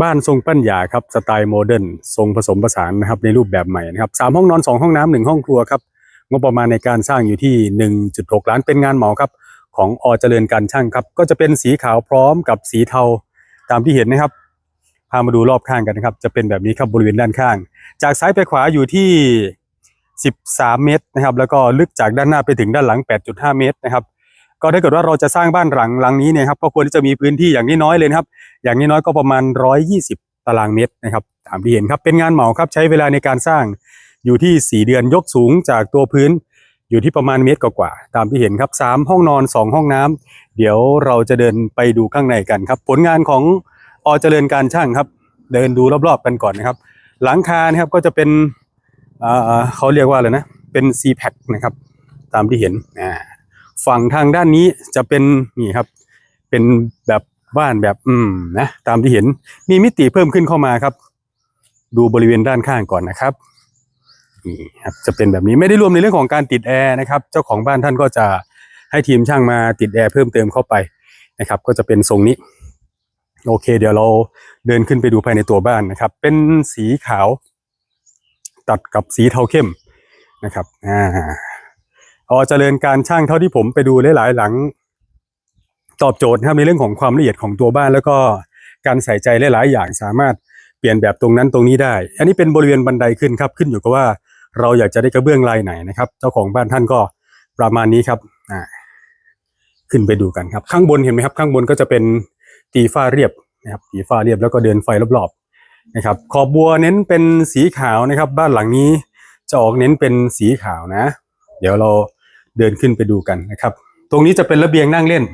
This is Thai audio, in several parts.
บ้านทรงปั้นหยาครับสไตล์โมเดิร์นทรงผสมผสานนะครับในรูปแบบใหม่นะครับสามห้องนอนสองห้องน้ำหนึ่งห้องครัวครับงบประมาณในการสร้างอยู่ที่1.6ล้านเป็นงานเหมาครับ ของอเจริญการช่างครับ ก็จะเป็นสีขาวพร้อมกับสีเทาตามที่เห็นนะครับพามาดูรอบข้างกันนะครับ จะเป็นแบบนี้ครับบริเวณด้านข้าง จากซ้ายไปขวาอยู่ที่ 13 เมตรนะครับ แล้วก็ลึกจากด้านหน้าไปถึงด้านหลัง 8.5 เมตรนะครับ ก็ถ้าเกิดว่าเราจะสร้างบ้านหลังหลังนี้เนี่ยครับก็ควรที่จะมีพื้นที่อย่างน้อยๆเลยครับ อย่างน้อยๆก็ประมาณ 120 ตารางเมตรนะครับตามที่เห็นครับเป็นงานเหมาครับใช้เวลาในการสร้างอยู่ที่ 4 เดือนยกสูงจากตัวพื้นอยู่ที่ประมาณเมตรกว่าๆตามที่เห็นครับ 3 ห้องนอน 2 ห้องน้ำเดี๋ยวเราจะเดินไปดูข้างในกันครับ ผลงานของอเจริญการช่างครับ เดินดูรอบๆกันก่อนนะครับ หลังคานะครับก็จะเป็นอ่าเขาเรียกว่าอะไรนะเป็น c p a c นะครับตามที่เห็นอ่า ฝั่งทางด้านนี้จะเป็นนี่ครับ เป็นแบบบ้านแบบอืมนะตามที่เห็นมีมิติเพิ่มขึ้นเข้ามาครับ ดูบริเวณด้านข้างก่อนนะครับนี่ครับจะเป็นแบบนี้ไม่ได้รวมในเรื่องของการติดแอร์นะครับ เจ้าของบ้านท่านก็จะให้ทีมช่างมาติดแอร์เพิ่มเติมเข้าไปนะครับ ก็จะเป็นทรงนี้ โอเค เดี๋ยวเราเดินขึ้นไปดูภายในตัวบ้านนะครับ เป็นสีขาว ตัดกับสีเทาเข้มนะครับอ่า พอเจริญการช่างเท่าที่ผมไปดูหลายๆหลัง ตอบโจทย์ครับในเรื่องของความละเอียดของตัวบ้าน แล้วก็การใส่ใจหลายๆอย่างสามารถเปลี่ยนแบบตรงนั้นตรงนี้ได้ อันนี้เป็นบริเวณบันไดขึ้นครับ ขึ้นอยู่กับว่าเราอยากจะได้กระเบื้องลายไหนนะครับ เจ้าของบ้านท่านก็ประมาณนี้ครับอ่าขึ้นไปดูกันครับ ข้างบนเห็นไหมครับ ข้างบนก็จะเป็นตีฝ้าเรียบนะครับตีฝ้าเรียบแล้วก็เดินไฟรอบๆนะครับ ขอบบัวเน้นเป็นสีขาวนะครับ บ้านหลังนี้จะออกเน้นเป็นสีขาวนะ เดี๋ยวเรา เดินขึ้นไปดูกันนะครับ ตรงนี้จะเป็นระเบียงนั่งเล่น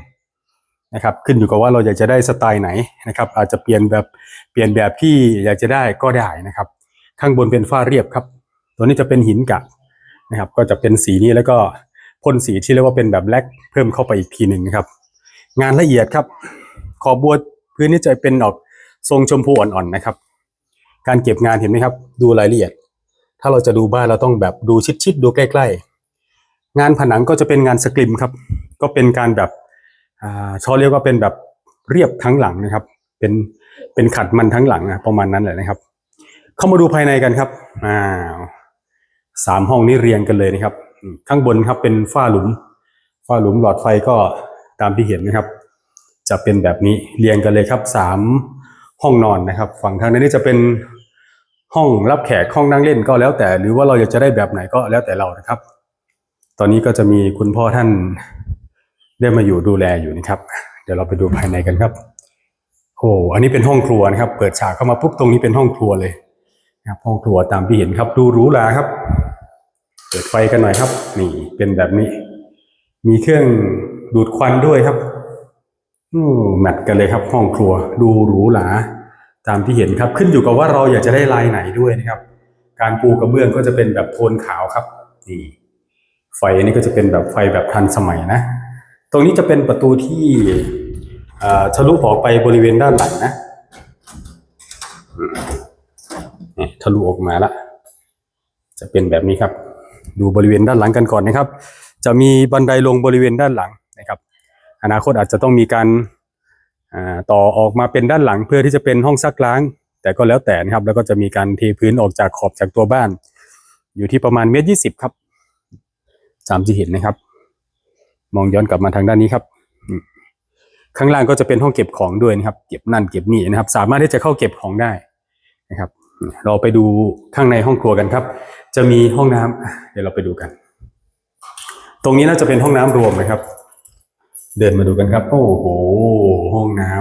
นะครับ ขึ้นอยู่กับว่าเราอยากจะได้สไตล์ไหนนะครับ อาจจะเปลี่ยนแบบเปลี่ยนแบบที่อยากจะได้ก็ได้นะครับ ข้างบนเป็นฝ้าเรียบครับ ตัวนี้จะเป็นหินกะนะครับ ก็จะเป็นสีนี้แล้วก็พ่นสีที่เรียกว่าเป็นแบบแล็กเพิ่มเข้าไปอีกทีหนึ่งนะครับ งานละเอียดครับ ขอบบัวพื้นนี่จะเป็นออกทรงชมพูอ่อนๆนะครับ การเก็บงานเห็นไหมครับ ดูรายละเอียด ถ้าเราจะดูบ้านเราต้องแบบดูชิดๆดูใกล้ ๆ งานผนังก็จะเป็นงานสกริมครับ ก็เป็นการแบบอ่าเขาเรียกว่าเป็นแบบเรียบทั้งหลังนะครับ เป็นเป็นขัดมันทั้งหลังนะประมาณนั้นแหละนะครับ เข้ามาดูภายในกันครับอ่าสามห้องนี้เรียงกันเลยนะครับ ข้างบนครับเป็นฝ้าหลุม ฝ้าหลุมหลอดไฟก็ตามที่เห็นนะครับ จะเป็นแบบนี้เรียงกันเลยครับสามห้องนอนนะครับ ฝั่งทางนี้จะเป็นห้องรับแขกห้องนั่งเล่นก็แล้วแต่ หรือว่าเราอยากจะได้แบบไหนก็แล้วแต่เรานะครับ ตอนนี้ก็จะมีคุณพ่อท่านได้มาอยู่ดูแลอยู่นะครับ เดี๋ยวเราไปดูภายในกันครับโอ้อันนี้เป็นห้องครัวนะครับ เปิดฉากเข้ามาปุ๊บตรงนี้เป็นห้องครัวเลยนะครับห้องครัวตามที่เห็นครับ ดูหรูหราครับ เปิดไฟกันหน่อยครับ นี่เป็นแบบนี้ มีเครื่องดูดควันด้วยครับอืมแมทกันเลยครับ ห้องครัว ดูหรูหราตามที่เห็นครับ ขึ้นอยู่กับว่าเราอยากจะได้ลายไหนด้วยนะครับ การปูกระเบื้องก็จะเป็นแบบโทนขาวครับนี่ ไฟอันนี้ก็จะเป็นแบบไฟแบบทันสมัยนะ ตรงนี้จะเป็นประตูที่ทะลุออกไปบริเวณด้านหลังนะอืมนี่ทะลุออกมาละจะเป็นแบบนี้ครับ ดูบริเวณด้านหลังกันก่อนนะครับ จะมีบันไดลงบริเวณด้านหลังนะครับ อนาคตอาจจะต้องมีการต่อออกมาเป็นด้านหลังเพื่อที่จะเป็นห้องซักล้าง แต่ก็แล้วแต่นะครับ แล้วก็จะมีการเทพื้นออกจากขอบจากตัวบ้าน อยู่ที่ประมาณเมตรยี่สิบครับ ตามที่เห็นนะครับ มองย้อนกลับมาทางด้านนี้ครับ ข้างล่างก็จะเป็นห้องเก็บของด้วยนะครับ เก็บนั่นเก็บนี่นะครับ สามารถที่จะเข้าเก็บของได้นะครับ เราไปดูข้างในห้องครัวกันครับ จะมีห้องน้ำเดี๋ยวเราไปดูกัน ตรงนี้น่าจะเป็นห้องน้ำรวมนะครับ เดินมาดูกันครับ โอ้โหห้องน้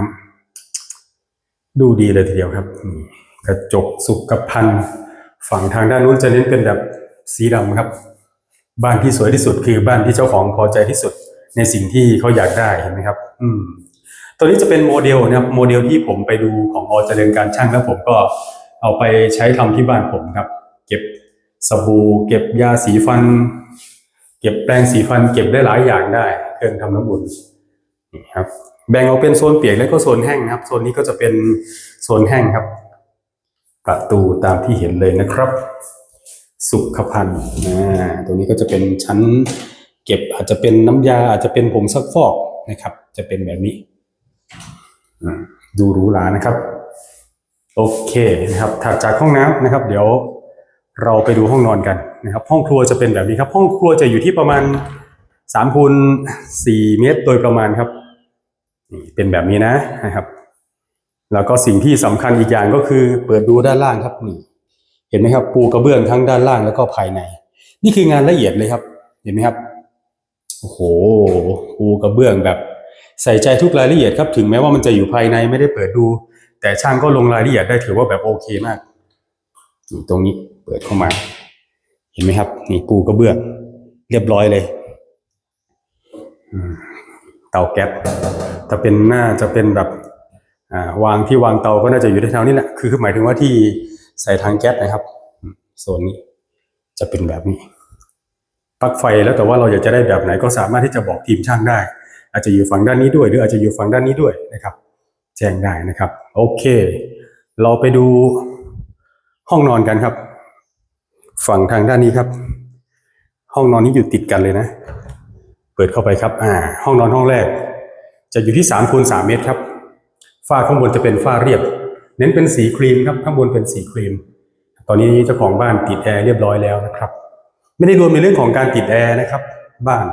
ำดูดีเลยทีเดียวครับกระจกสุขภัณฑ์ฝั่งทางด้านนู้นจะเน้นเป็นแบบสีดำครับ บ้านที่สวยที่สุดคือบ้านที่เจ้าของพอใจที่สุด ในสิ่งที่เขาอยากได้เห็นไหมครับ อืม ตัวนี้จะเป็นโมเดลนะครับโมเดลที่ผมไปดูของอเจริญการช่างแล้วผมก็เอาไปใช้ทำที่บ้านผมครับ เก็บสบู่เก็บยาสีฟัน เก็บแปรงสีฟัน เก็บได้หลายอย่างได้เครื่องทำน้ำอุ่นนี่ครับ แบ่งออกเป็นโซนเปียกและก็โซนแห้งนะครับโซนนี้ก็จะเป็นโซนแห้งครับ ประตูตามที่เห็นเลยนะครับ สุขภัณฑ์อ่าตรงนี้ก็จะเป็นชั้นเก็บอาจจะเป็นน้ำยาอาจจะเป็นผงซักฟอกนะครับ จะเป็นแบบนี้ ดูหรูหรานะครับ โอเคนะครับถัดจากห้องน้ำนะครับ เดี๋ยวเราไปดูห้องนอนกันนะครับ ห้องครัวจะเป็นแบบนี้ครับ ห้องครัวจะอยู่ที่ประมาณ3คูณ4เมตรโดยประมาณครับเป็นแบบนี้นะนะครับ แล้วก็สิ่งที่สำคัญอีกอย่างก็คือเปิดดูด้านล่างครับนี่ เห็นไหมครับ ปูกระเบื้องทั้งด้านล่างแล้วก็ภายใน นี่คืองานละเอียดเลยครับ เห็นไหมครับโอ้โหปูกระเบื้องแบบ ใส่ใจทุกรายละเอียดครับ ถึงแม้ว่ามันจะอยู่ภายในไม่ได้เปิดดู แต่ช่างก็ลงรายละเอียดได้ถือว่าแบบโอเคมากนี่ตรงนี้เปิดเข้ามา เห็นไหมครับ นี่ปูกระเบื้อง เรียบร้อยเลยเตาแก๊สถ้าเป็นหน้าจะเป็นแบบวางที่วางเตาก็น่าจะอยู่แถวนี้แหละคือหมายถึงว่าที่ ใส่ทางแก๊สนะครับโซนนี้จะเป็นแบบนี้ปลั๊กไฟแล้วแต่ว่าเราอยากจะได้แบบไหนก็สามารถที่จะบอกทีมช่างได้ อาจจะอยู่ฝั่งด้านนี้ด้วย หรืออาจจะอยู่ฝั่งด้านนี้ด้วยนะครับ แจ้งได้นะครับ โอเค เราไปดูห้องนอนกันครับ ฝั่งทางด้านนี้ครับ ห้องนอนนี้อยู่ติดกันเลยนะ เปิดเข้าไปครับ อ่า ห้องนอนห้องแรก จะอยู่ที่3คูณ3เมตรครับฝ้าข้างบนจะเป็นฝ้าเรียบ เน้นเป็นสีครีมครับข้างบนเป็นสีครีม ตอนนี้เจ้าของบ้านติดแอร์เรียบร้อยแล้วนะครับ ไม่ได้รวมในเรื่องของการติดแอร์นะครับ บ้าน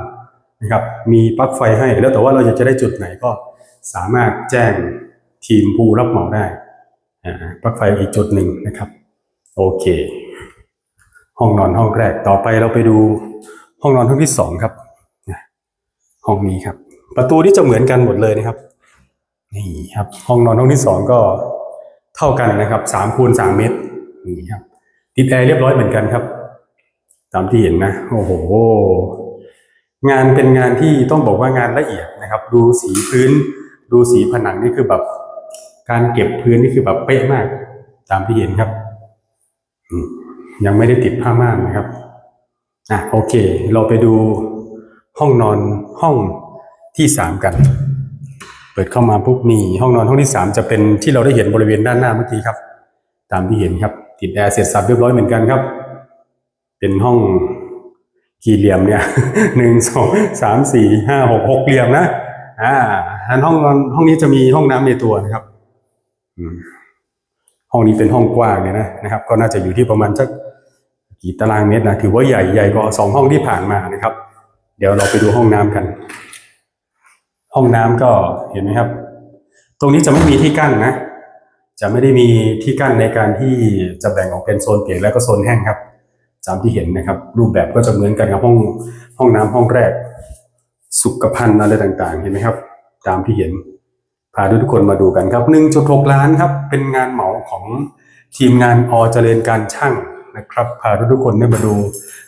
นะครับ มีปลั๊กไฟให้แล้วแต่ว่าเราอยากจะได้จุดไหนก็สามารถแจ้งทีมผู้รับเหมาได้ปลั๊กไฟอีกจุดหนึ่งนะครับ โอเค ห้องนอนห้องแรกต่อไปเราไปดูห้องนอนห้องที่สองครับห้องนี้ครับ ประตูที่จะเหมือนกันหมดเลยนะครับนี่ครับ ห้องนอนห้องที่สองก็ เท่ากันนะครับสามคูณสามเมตรนี่ครับ ติดแอร์เรียบร้อยเหมือนกันครับ ตามที่เห็นนะ โอ้โห งานเป็นงานที่ต้องบอกว่างานละเอียดนะครับ ดูสีพื้น ดูสีผนังนี่คือแบบ การเก็บพื้นนี่คือแบบเป๊ะมาก ตามที่เห็นครับยังไม่ได้ติดผ้าม่านนะครับอะโอเค เราไปดูห้องนอนห้องที่สามกัน ปิดเข้ามาปุ๊บนี่ห้องนอนห้องที่สามจะเป็นที่เราได้เห็นบริเวณด้านหน้าเมื่อกี้ครับ ตามที่เห็นครับ ติดแอร์เสร็จสับเรียบร้อยเหมือนกันครับ เป็นห้องกี่เหลี่ยมเนี่ยหนึ่งสองสามสี่ห้าหกหกเหลี่ยมนะอ่าอันห้องนอนห้องนี้จะมีห้องน้ำในตัวนะครับห้องนี้เป็นห้องกว้างเลยนะนะครับ ก็น่าจะอยู่ที่ประมาณสักกี่ตารางเมตรนะถือว่าใหญ่ใหญ่กว่าสองห้องที่ผ่านมานะครับ เดี๋ยวเราไปดูห้องน้ำกัน ห้องน้ำก็เห็นไหมครับ ตรงนี้จะไม่มีที่กั้นนะ จะไม่ได้มีที่กั้นในการที่จะแบ่งออกเป็นโซนเปียกและก็โซนแห้งครับตามที่เห็นนะครับ รูปแบบก็จะเหมือนกันกับห้องห้องน้ำห้องแรก สุขภัณฑ์อะไรต่างๆ เห็นไหมครับ ตามที่เห็นพาทุกคนมาดูกันครับ 1.6 ล้านครับ เป็นงานเหมาของทีมงานอเจริญการช่างนะครับพาทุกคนได้มาดู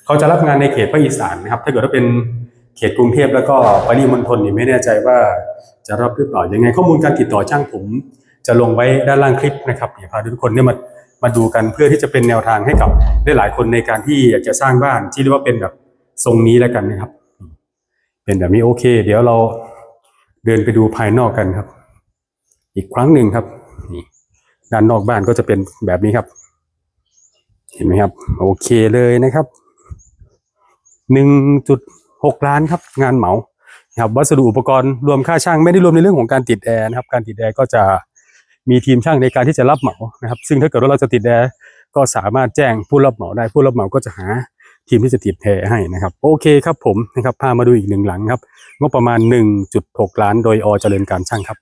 เขาจะรับงานในเขตภาคอีสานนะครับ ถ้าเกิดว่าเป็น เขตกรุงเทพแล้วก็ปริมณฑลนี่ไม่แน่ใจว่าจะรับหรือเปล่ายังไง ข้อมูลการติดต่อช่างผม จะลงไว้ด้านล่างคลิปนะครับเดี๋ยวพาทุกคนได้มามาดูกันเพื่อที่จะเป็นแนวทางให้กับได้หลายคนในการที่อยากจะสร้างบ้านที่เรียกว่าเป็นแบบทรงนี้แล้วกันนะครับ เป็นแบบนี้โอเค เดี๋ยวเราเดินไปดูภายนอกกันครับ อีกครั้งหนึ่งครับนี่ด้านนอกบ้านก็จะเป็นแบบนี้ครับ เห็นไหมครับ โอเคเลยนะครับหนึ่งจุด หกล้านครับงานเหมาครับวัสดุอุปกรณ์รวมค่าช่างไม่ได้รวมในเรื่องของการติดแอร์นะครับการติดแอร์ก็จะมีทีมช่างในการที่จะรับเหมานะครับ ซึ่งถ้าเกิดว่าเราจะติดแอร์ก็สามารถแจ้งผู้รับเหมาได้ผู้รับเหมาก็จะหาทีมที่จะติดแอร์ให้นะครับ โอเคครับผมนะครับพามาดูอีกหนึ่งหลังครับ งบประมาณ 1.6 ล้านโดยอเจริญการช่างครับ